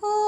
Oh.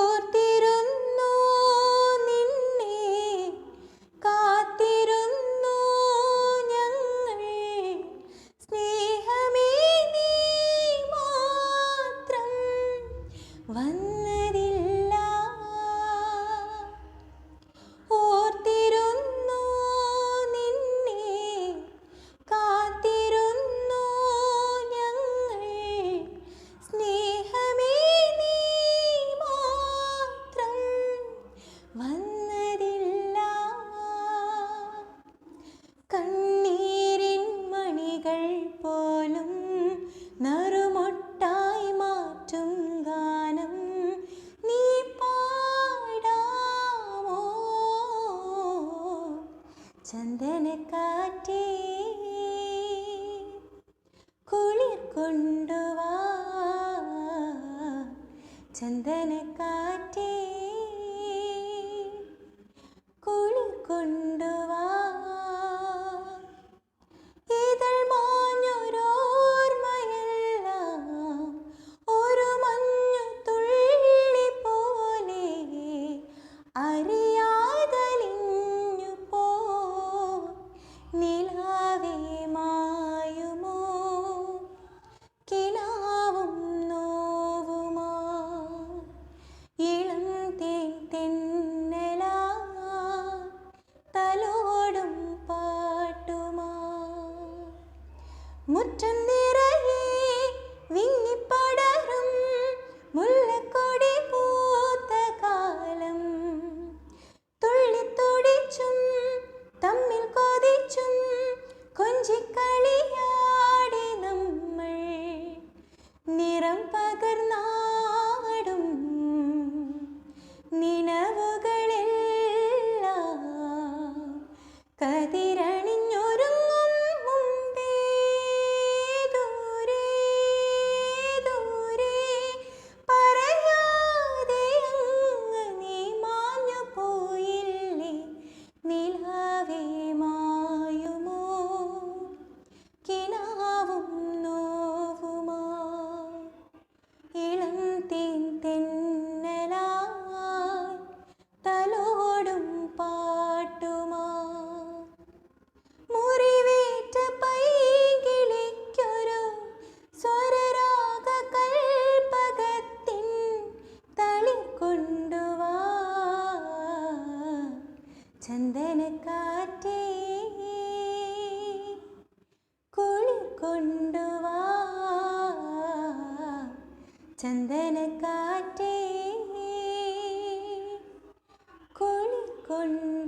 சந்தன காற்றே குளிர் கொண்டு வா. சந்தன காற்றே മുറ്റം നിറയെ വിങ്ങിപ്പടരും മുല്ലക്കൊടി പൂത്ത കാലം. തുള്ളി തുടിച്ചും തമ്മിൽ കൊതിച്ചും കൊഞ്ചിക്കളിയാടി നമ്മൾ. നിറം പകർന്നാടും നിന കാറ്റേ കുളിർ കൊണ്ടുവാ ചന്ദന കാറ്റേ കുളിർ കൊണ്ടു